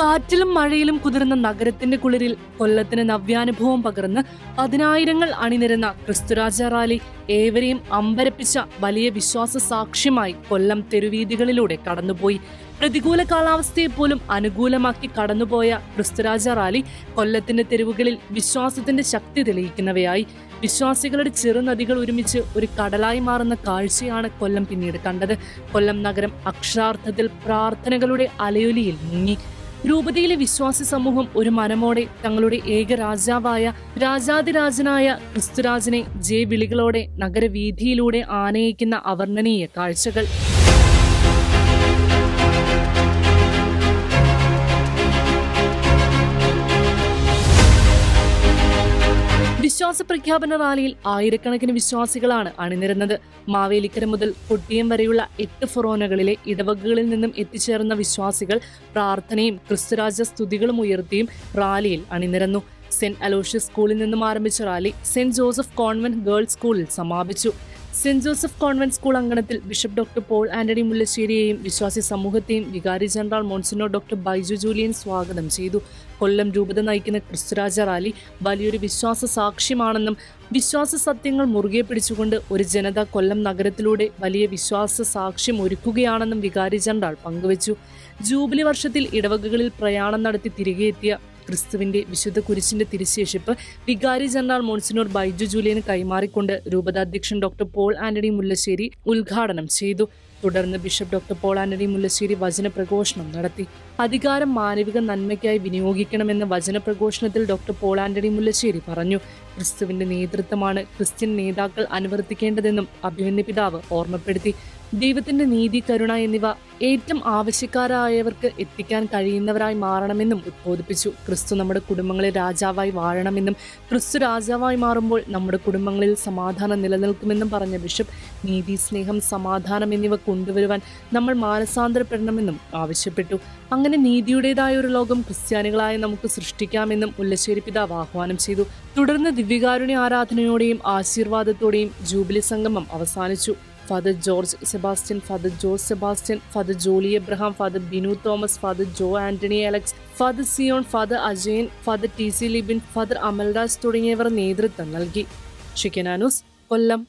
കാറ്റിലും മഴയിലും കുതിർന്ന നഗരത്തിന്റെ കുളിരിൽ കൊല്ലത്തിന് നവ്യാനുഭവം പകർന്ന് പതിനായിരങ്ങൾ അണിനിരന്ന ക്രിസ്തുരാജ റാലി ഏവരെയും അമ്പരപ്പിച്ച വലിയ വിശ്വാസ സാക്ഷ്യമായി കൊല്ലം തെരുവീതികളിലൂടെ കടന്നുപോയി. പ്രതികൂല കാലാവസ്ഥയെ പോലും അനുകൂലമാക്കി കടന്നുപോയ ക്രിസ്തുരാജ റാലി കൊല്ലത്തിന്റെ തെരുവുകളിൽ വിശ്വാസത്തിന്റെ ശക്തി തെളിയിക്കുന്നവയായി. വിശ്വാസികളുടെ ചെറുനദികൾ ഒരുമിച്ച് ഒരു കടലായി മാറുന്ന കാഴ്ചയാണ് കൊല്ലം പിന്നീട് കണ്ടത്. കൊല്ലം നഗരം അക്ഷരാർത്ഥത്തിൽ പ്രാർത്ഥനകളുടെ അലയൊലിയിൽ മുങ്ങി. രൂപതയിലെ വിശ്വാസി സമൂഹം ഒരു മനമോടെ തങ്ങളുടെ ഏക രാജാവായ രാജാതിരാജനായ ക്രിസ്തുരാജനെ ജയ വിളികളോടെ നഗരവീഥിയിലൂടെ ആനയിക്കുന്ന അവർണനീയ കാഴ്ചകൾ. വിശ്വാസ പ്രഖ്യാപന റാലിയിൽ ആയിരക്കണക്കിന് വിശ്വാസികളാണ് അണിനിരുന്നത്. മാവേലിക്കര മുതൽ കൊട്ടിയം വരെയുള്ള എട്ട് ഫൊറോനകളിലെ ഇടവകകളിൽ നിന്നും എത്തിച്ചേർന്ന വിശ്വാസികൾ പ്രാർത്ഥനയും ക്രിസ്തുരാജ സ്തുതികളും ഉയർത്തിയും റാലിയിൽ അണിനിരന്നു. സെന്റ് അലോഷ്യസ് സ്കൂളിൽ നിന്നും ആരംഭിച്ച rally Saint Joseph convent girls സ്കൂളിൽ സമാപിച്ചു. സെന്റ് ജോസഫ് കോൺവെന്റ് സ്കൂൾ അങ്കണത്തിൽ ബിഷപ്പ് ഡോക്ടർ പോൾ ആന്റണി മുല്ലശ്ശേരിയെയും വിശ്വാസി സമൂഹത്തെയും വികാരി general monsignor doctor Baiju Julian സ്വാഗതം ചെയ്തു. കൊല്ലം രൂപത നയിക്കുന്ന ക്രിസ്തുരാജ റാലി വലിയൊരു വിശ്വാസ സാക്ഷ്യമാണെന്നും വിശ്വാസ സത്യങ്ങൾ മുറുകെ പിടിച്ചുകൊണ്ട് ഒരു ജനത കൊല്ലം നഗരത്തിലൂടെ വലിയ വിശ്വാസ സാക്ഷ്യം ഒരുക്കുകയാണെന്നും വികാരി ജനറൽ പങ്കുവച്ചു. ജൂബിലി വർഷത്തിൽ ഇടവകകളിൽ പ്രയാണം നടത്തി തിരികെ എത്തിയ ക്രിസ്തുവിന്റെ വിശുദ്ധ കുരിശിന്റെ തിരിശേഷിപ്പ് വികാരി ജനറൽ മോൺസിനോർ ബൈജു ജൂലിയന് കൈമാറിക്കൊണ്ട് രൂപതാധ്യക്ഷൻ ഡോക്ടർ പോൾ ആന്റണി മുല്ലശ്ശേരി ഉദ്ഘാടനം ചെയ്തു. തുടർന്ന് bishop doctor Paul Antony Mullassery വചന പ്രഘോഷണം നടത്തി. അധികാരം മാനവിക നന്മയ്ക്കായി വിനിയോഗിക്കണമെന്ന വചന പ്രഘോഷണത്തിൽ ഡോക്ടർ പോൾ ആന്റണി മുല്ലശ്ശേരി പറഞ്ഞു. ക്രിസ്തുവിന്റെ നേതൃത്വമാണ് ക്രിസ്ത്യൻ നേതാക്കൾ അനുവർത്തിക്കേണ്ടതെന്നും അഭിമന്യ പിതാവ് ഓർമ്മപ്പെടുത്തി. ദൈവത്തിന്റെ നീതി കരുണ എന്നിവ ഏറ്റവും ആവശ്യക്കാരായവർക്ക് എത്തിക്കാൻ കഴിയുന്നവരായി മാറണമെന്നും ഉദ്ബോധിപ്പിച്ചു ക്രിസ്തു നമ്മുടെ കുടുംബങ്ങളെ രാജാവായി വാഴണമെന്നും ക്രിസ്തു രാജാവായി മാറുമ്പോൾ നമ്മുടെ കുടുംബങ്ങളിൽ സമാധാനം നിലനിൽക്കുമെന്നും പറഞ്ഞ ബിഷപ്പ് നീതി സ്നേഹം സമാധാനം എന്നിവ കൊണ്ടുവരുവാൻ നമ്മൾ മാനസാന്തരപ്പെടണമെന്നും ആവശ്യപ്പെട്ടു. അങ്ങനെ നീതിയുടേതായ ഒരു ലോകം ക്രിസ്ത്യാനികളായ നമുക്ക് സൃഷ്ടിക്കാമെന്നും മുല്ലശ്ശേരി പിതാവ് ആഹ്വാനം ചെയ്തു. തുടർന്ന് ദിവ്യകാരുണ്യ ആരാധനയോടെയും ആശീർവാദത്തോടെയും ജൂബിലി സംഗമം അവസാനിച്ചു. Father George Sebastian father Jose Sebastian father Jolly Abraham father Binu Thomas father Jo Antony Alex father Sion father Ajayan father T C Libin father Amaldas തുടങ്ങിയവർ നേതൃത്വം നൽകി. ഷിക്കനാനൂസ് കൊല്ലം